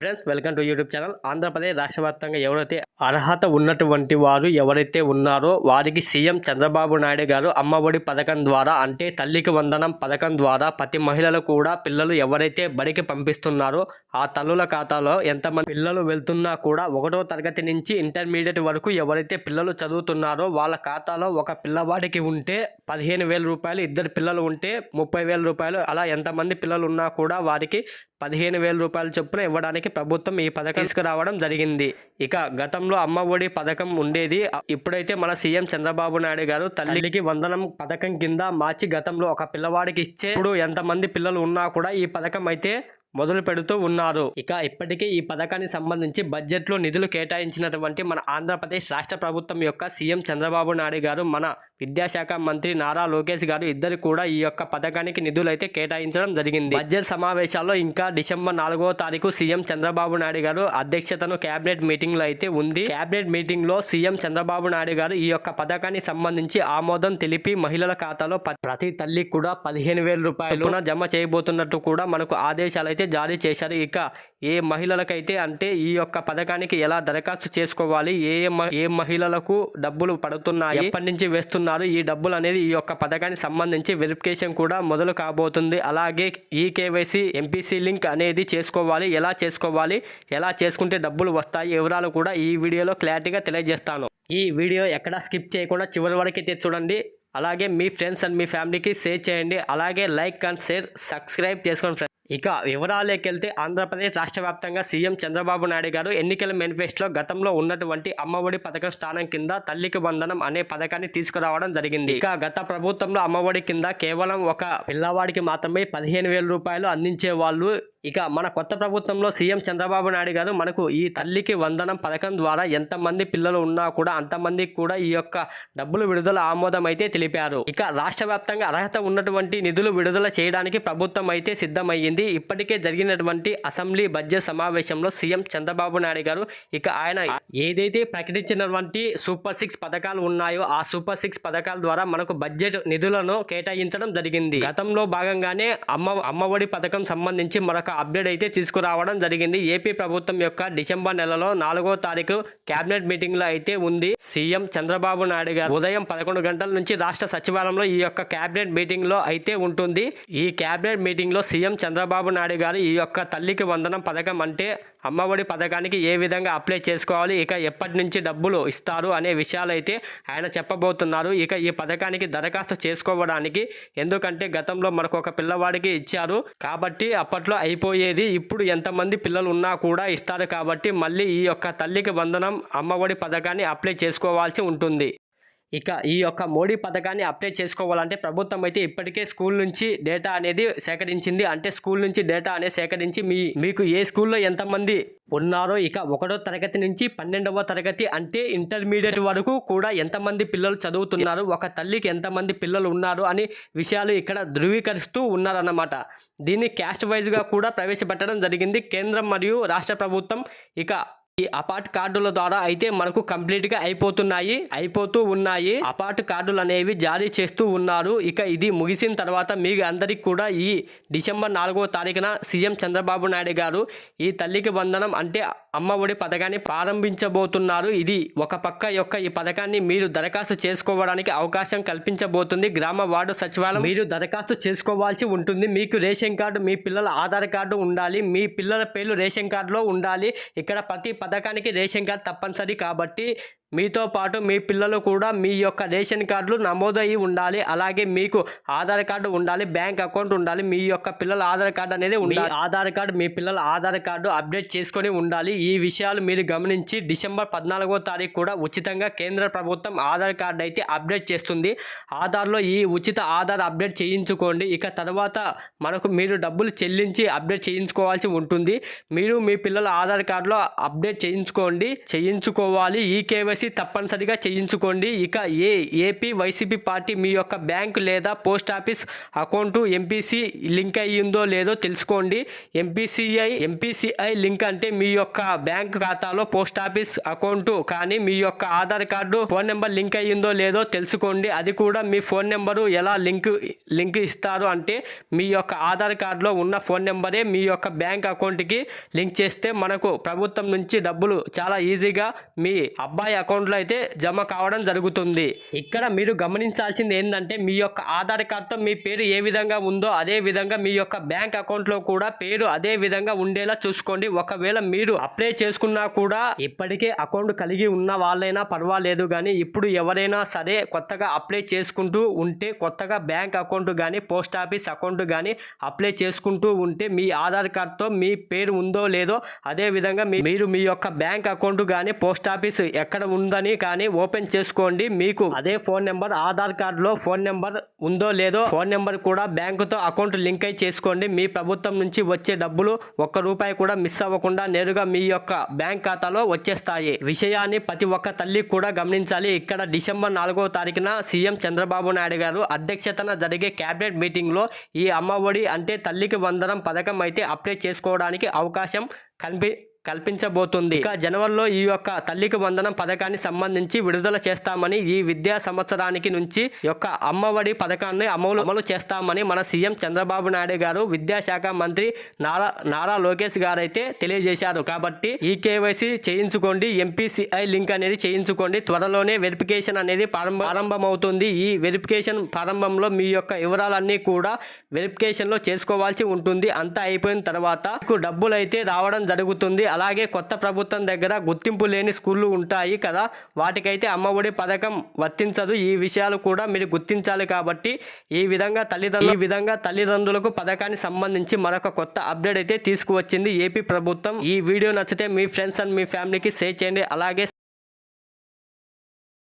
Friends welcome to YouTube channel Andhra Pradesh రాష్ట్ర వ్యాప్తంగా ఎవరైతే అర్హత ఉన్నటువంటి వారు ఎవరైతే ఉన్నారో వారికి సీఎం చంద్రబాబు నాయుడు గారు అమ్మఒడి పథకం ద్వారా అంటే తల్లికి వందనం పథకం ద్వారా ప్రతి మహిళలు కూడా పిల్లలు ఎవరైతే బడికి పంపిస్తున్నారో ఆ తల్లుల ఖాతాలో ఎంతమంది పిల్లలు వెళ్తున్నా కూడా ఒకటో తరగతి నుంచి ఇంటర్మీడియట్ వరకు ఎవరైతే పిల్లలు చదువుతున్నారో వాళ్ళ ఖాతాలో ఒక పిల్లవాడికి ఉంటే పదిహేను వేల రూపాయలు ఇద్దరు పిల్లలు ఉంటే ముప్పై వేల రూపాయలు అలా ఎంతమంది పిల్లలు ఉన్నా కూడా వారికి పదిహేను వేల రూపాయల చొప్పున ఇవ్వడానికి ప్రభుత్వం ఈ పథకం తీసుకురావడం జరిగింది. ఇక గతంలో అమ్మ ఒడి పథకం ఉండేది. ఇప్పుడైతే మన సీఎం చంద్రబాబు నాయుడు గారు తల్లికి వందనం పథకం కింద మార్చి గతంలో ఒక పిల్లవాడికి ఇచ్చే ఇప్పుడు ఎంతమంది పిల్లలు ఉన్నా కూడా ఈ పథకం అయితే మొదలు పెడుతూ ఉన్నారు. ఇక ఇప్పటికే ఈ పథకానికి సంబంధించి బడ్జెట్లో నిధులు కేటాయించినటువంటి మన ఆంధ్రప్రదేశ్ రాష్ట్ర ప్రభుత్వం యొక్క సీఎం చంద్రబాబు నాయుడు గారు మన విద్యాశాఖ మంత్రి నారా లోకేష్ గారు ఇద్దరు కూడా ఈ యొక్క పథకానికి నిధులు అయితే కేటాయించడం జరిగింది. బడ్జెట్ సమావేశాల్లో ఇంకా డిసెంబర్ నాలుగో తారీఖు సీఎం చంద్రబాబు నాయుడు గారు అధ్యక్షతను కేబినెట్ మీటింగ్లో అయితే ఉంది. కేబినెట్ మీటింగ్లో సీఎం చంద్రబాబు నాయుడు గారు ఈ యొక్క పథకానికి సంబంధించి ఆమోదం తెలిపి మహిళల ఖాతాలో ప- ప్రతి తల్లికి కూడా పదిహేను వేల రూపాయలు జమ చేయబోతున్నట్టు కూడా మనకు ఆదేశాలు అయితే జారీ చేశారు. ఇక ఏ మహిళలకైతే అంటే ఈ యొక్క పథకానికి ఎలా దరఖాస్తు చేసుకోవాలి? ఏ ఏ మహిళలకు డబ్బులు పడుతున్నాయి? ఎప్పటి నుంచి వేస్తున్నారు? ఈ డబ్బులు అనేది ఈ యొక్క పథకానికి సంబంధించి వెరిఫికేషన్ కూడా మొదలు కాబోతుంది. అలాగే ఈ కేవైసీ ఎంపీసీ లింక్ అనేది చేసుకోవాలి. ఎలా చేసుకోవాలి? ఎలా చేసుకుంటే డబ్బులు వస్తాయి? వివరాలు కూడా ఈ వీడియోలో క్లారిటీగా తెలియజేస్తాను. ఈ వీడియో ఎక్కడ స్కిప్ చేయకుండా చివరి వరకు అయితే చూడండి. అలాగే మీ ఫ్రెండ్స్ అండ్ మీ ఫ్యామిలీకి షేర్ చేయండి. అలాగే లైక్ అండ్ షేర్ సబ్స్క్రైబ్ చేసుకోండి ఫ్రెండ్స్. ఇక వివరాలకు వెళ్తే ఆంధ్రప్రదేశ్ రాష్ట్ర వ్యాప్తంగా సీఎం చంద్రబాబు నాయుడు గారు ఎన్నికల మేనిఫెస్టోలో గతంలో ఉన్నటువంటి అమ్మఒడి పథకం స్థానం కింద తల్లికి బంధనం అనే పథకాన్ని తీసుకురావడం జరిగింది. ఇక గత ప్రభుత్వంలో అమ్మఒడి కింద కేవలం ఒక పిల్లవాడికి మాత్రమే పదిహేను వేల రూపాయలు అందించే వాళ్ళు ఇక మన కొత్త ప్రభుత్వంలో సీఎం చంద్రబాబు నాయుడు గారు మనకు ఈ తల్లికి వందనం పథకం ద్వారా ఎంతమంది పిల్లలు ఉన్నా కూడా అంతమందికి కూడా ఈ యొక్క డబ్బులు విడుదల ఆమోదం అయితే తెలిపారు. ఇక రాష్ట్ర వ్యాప్తంగా అర్హత ఉన్నటువంటి నిధులు విడుదల చేయడానికి ప్రభుత్వం అయితే సిద్ధమయ్యింది. ఇప్పటికే జరిగినటువంటి అసెంబ్లీ బడ్జెట్ సమావేశంలో సీఎం చంద్రబాబు నాయుడు గారు ఇక ఆయన ఏదైతే ప్రకటించినటువంటి సూపర్ సిక్స్ పథకాలు ఉన్నాయో ఆ సూపర్ సిక్స్ పథకాల ద్వారా మనకు బడ్జెట్ నిధులను కేటాయించడం జరిగింది. గతంలో భాగంగానే అమ్మ అమ్మఒడి పథకం సంబంధించి మరొక అప్డేట్ అయితే తీసుకురావడం జరిగింది. ఏపీ ప్రభుత్వం యొక్క డిసెంబర్ నెలలో నాలుగో తారీఖు కేబినెట్ మీటింగ్లో అయితే ఉంది. సీఎం చంద్రబాబు నాయుడు గారు ఉదయం పదకొండు గంటల నుంచి రాష్ట్ర సచివాలయంలో ఈ యొక్క కేబినెట్ మీటింగ్లో అయితే ఉంటుంది. ఈ కేబినెట్ మీటింగ్లో సీఎం చంద్రబాబు నాయుడు గారు ఈ యొక్క తల్లికి వందనం పథకం అంటే అమ్మఒడి పథకానికి ఏ విధంగా అప్లై చేసుకోవాలి? ఇక ఎప్పటి నుంచి డబ్బులు ఇస్తారు? అనే విషయాలైతే ఆయన చెప్పబోతున్నారు. ఇక ఈ పథకానికి దరఖాస్తు చేసుకోవడానికి ఎందుకంటే గతంలో మనకు ఒక పిల్లవాడికి ఇచ్చారు. కాబట్టి అప్పట్లో అయిపోయేది. ఇప్పుడు ఎంతమంది పిల్లలు ఉన్నా కూడా ఇస్తారు. కాబట్టి మళ్ళీ ఈ యొక్క తల్లికి వందనం అమ్మఒడి పథకాన్ని అప్లై చేసుకోవాల్సి ఉంటుంది. ఇక ఈ యొక్క మోడీ పథకాన్ని అప్లై చేసుకోవాలంటే ప్రభుత్వం అయితే ఇప్పటికే స్కూల్ నుంచి డేటా అనేది సేకరించింది. అంటే స్కూల్ నుంచి డేటా అనేది సేకరించి మీ మీకు ఏ స్కూల్లో ఎంతమంది ఉన్నారో ఇక ఒకటో తరగతి నుంచి పన్నెండవ తరగతి అంటే ఇంటర్మీడియట్ వరకు కూడా ఎంతమంది పిల్లలు చదువుతున్నారు ఒక తల్లికి ఎంతమంది పిల్లలు ఉన్నారు అనే విషయాలు ఇక్కడ ధృవీకరిస్తూ ఉన్నారన్నమాట. దీన్ని క్యాస్ట్ వైజ్గా కూడా ప్రవేశపెట్టడం జరిగింది. కేంద్రం మరియు రాష్ట్ర ప్రభుత్వం ఇక ఈ అపార్ట్ కార్డుల ద్వారా అయితే మనకు కంప్లీట్గా అయిపోతున్నాయి అయిపోతూ ఉన్నాయి. అపార్ట్ కార్డులు అనేవి జారీ చేస్తూ ఉన్నారు. ఇక ఇది ముగిసిన తర్వాత మీకు అందరికి కూడా ఈ డిసెంబర్ నాలుగో తారీఖున సీఎం చంద్రబాబు నాయుడు గారు ఈ తల్లికి బంధనం అంటే అమ్మ ఒడి పథకాన్ని ప్రారంభించబోతున్నారు. ఇది ఒక పక్క యొక్క ఈ పథకాన్ని మీరు దరఖాస్తు చేసుకోవడానికి అవకాశం కల్పించబోతుంది. గ్రామ వార్డు సచివాలయం మీరు దరఖాస్తు చేసుకోవాల్సి ఉంటుంది. మీకు రేషన్ కార్డు మీ పిల్లల ఆధార్ కార్డు ఉండాలి. మీ పిల్లల పేర్లు రేషన్ కార్డులో ఉండాలి. ఇక్కడ ప్రతి పథకానికి రేషన్ కార్డు తప్పనిసరి కాబట్టి మీతో పాటు మీ పిల్లలు కూడా మీ యొక్క రేషన్ కార్డులు నమోదయ్యి ఉండాలి. అలాగే మీకు ఆధార్ కార్డు ఉండాలి బ్యాంక్ అకౌంట్ ఉండాలి మీ యొక్క పిల్లల ఆధార్ కార్డు అనేది ఉండాలి. ఆధార్ కార్డు మీ పిల్లల ఆధార్ కార్డు అప్డేట్ చేసుకొని ఉండాలి. ఈ విషయాలు మీరు గమనించి డిసెంబర్ పద్నాలుగో తారీఖు కూడా ఉచితంగా కేంద్ర ప్రభుత్వం ఆధార్ కార్డు అయితే అప్డేట్ చేస్తుంది. ఆధార్లో ఈ ఉచిత ఆధార్ అప్డేట్ చేయించుకోండి. ఇక తర్వాత మనకు మీరు డబ్బులు చెల్లించి అప్డేట్ చేయించుకోవాల్సి ఉంటుంది. మీరు మీ పిల్లల ఆధార్ కార్డులో అప్డేట్ చేయించుకోండి. చేయించుకోవాలి. ఈ కేవైసీ కేవైసీ తప్పనిసరిగా చేయించుకోండి. ఇక ఏ ఏపీ వైసీపీ పార్టీ మీ యొక్క బ్యాంక్ లేదా post office account MPC link అయ్యిందో లేదో తెలుసుకోండి. ఎంపీసీఐ ఎంపీసీఐ లింక్ అంటే మీ యొక్క బ్యాంక్ ఖాతాలో పోస్ట్ ఆఫీస్ అకౌంట్ కానీ మీ యొక్క Aadhaar card phone number link అయ్యిందో లేదో తెలుసుకోండి. అది కూడా మీ ఫోన్ నెంబరు ఎలా లింక్ లింక్ ఇస్తారు అంటే మీ యొక్క ఆధార్ కార్డులో ఉన్న ఫోన్ నెంబరే మీ యొక్క బ్యాంక్ అకౌంట్కి లింక్ చేస్తే మనకు ప్రభుత్వం నుంచి డబ్బులు చాలా ఈజీగా మీ అబ్బాయి అకౌంట్లో అయితే జమ కావడం జరుగుతుంది. ఇక్కడ మీరు గమనించాల్సింది ఏంటంటే మీ యొక్క ఆధార్ కార్డుతో మీ పేరు ఏ విధంగా ఉందో అదే విధంగా మీ యొక్క బ్యాంక్ అకౌంట్లో కూడా పేరు అదే విధంగా ఉండేలా చూసుకోండి. ఒకవేళ మీరు అప్లై చేసుకున్నా కూడా ఇప్పటికే అకౌంట్ కలిగి ఉన్న వాళ్ళైనా పర్వాలేదు కానీ ఇప్పుడు ఎవరైనా సరే కొత్తగా అప్లై చేసుకుంటూ ఉంటే కొత్తగా బ్యాంక్ అకౌంట్ కానీ పోస్ట్ ఆఫీస్ అకౌంట్ కానీ అప్లై చేసుకుంటూ ఉంటే మీ ఆధార్ కార్డుతో మీ పేరు ఉందో లేదో అదే విధంగా మీ- మీరు మీ యొక్క బ్యాంక్ అకౌంట్ కానీ పోస్ట్ ఆఫీస్ ఎక్కడ ఉందని కానీ ఓపెన్ చేసుకోండి. మీకు అదే ఫోన్ నెంబర్ ఆధార్ కార్డులో ఫోన్ నెంబర్ ఉందో లేదో ఫోన్ నెంబర్ కూడా బ్యాంకుతో అకౌంట్ లింక్ అయి చేసుకోండి. మీ ప్రభుత్వం నుంచి వచ్చే డబ్బులు ఒక్క రూపాయి కూడా మిస్ అవ్వకుండా నేరుగా మీ యొక్క బ్యాంక్ ఖాతాలో వచ్చేస్తాయి. విషయాన్ని ప్రతి ఒక్క తల్లి కూడా గమనించాలి. ఇక్కడ డిసెంబర్ నాలుగో తారీఖున సీఎం చంద్రబాబు నాయుడు గారు అధ్యక్షతన జరిగే కేబినెట్ మీటింగ్లో ఈ అమ్మఒడి అంటే తల్లికి వందనం పథకం అయితే అప్లై చేసుకోవడానికి అవకాశం కనిపి కల్పించబోతుంది. ఇక జనవరిలో ఈ యొక్క తల్లికి వందనం పథకాన్ని సంబంధించి విడుదల చేస్తామని ఈ విద్యా సంవత్సరానికి నుంచి యొక్క అమ్మఒడి పథకాన్ని అమలు అమలు చేస్తామని మన సీఎం చంద్రబాబు నాయుడు గారు విద్యాశాఖ మంత్రి నారా నారా లోకేష్ గారు అయితే తెలియజేశారు. కాబట్టి ఈ కేవైసీ చేయించుకోండి ఎంపీసీఐ లింక్ అనేది చేయించుకోండి. త్వరలోనే వెరిఫికేషన్ అనేది ప్రారంభ ప్రారంభమవుతుంది. ఈ వెరిఫికేషన్ ప్రారంభంలో మీ యొక్క వివరాలన్నీ కూడా వెరిఫికేషన్లో చేసుకోవాల్సి ఉంటుంది. అంతా అయిపోయిన తర్వాత మీకు డబ్బులు అయితే రావడం జరుగుతుంది. అలాగే కొత్త ప్రభుత్వం దగ్గర గుర్తింపు లేని స్కూళ్ళు ఉంటాయి కదా. వాటికైతే అమ్మఒడి పథకం వర్తించదు. ఈ విషయాలు కూడా మీరు గుర్తించాలి కాబట్టి ఈ విధంగా తల్లిదండ్రులు ఈ విధంగా తల్లిదండ్రులకు పథకానికి సంబంధించి మరొక కొత్త అప్డేట్ అయితే తీసుకువచ్చింది ఏపీ ప్రభుత్వం. ఈ వీడియో నచ్చితే మీ ఫ్రెండ్స్ అండ్ మీ ఫ్యామిలీకి షేర్ చేయండి. అలాగే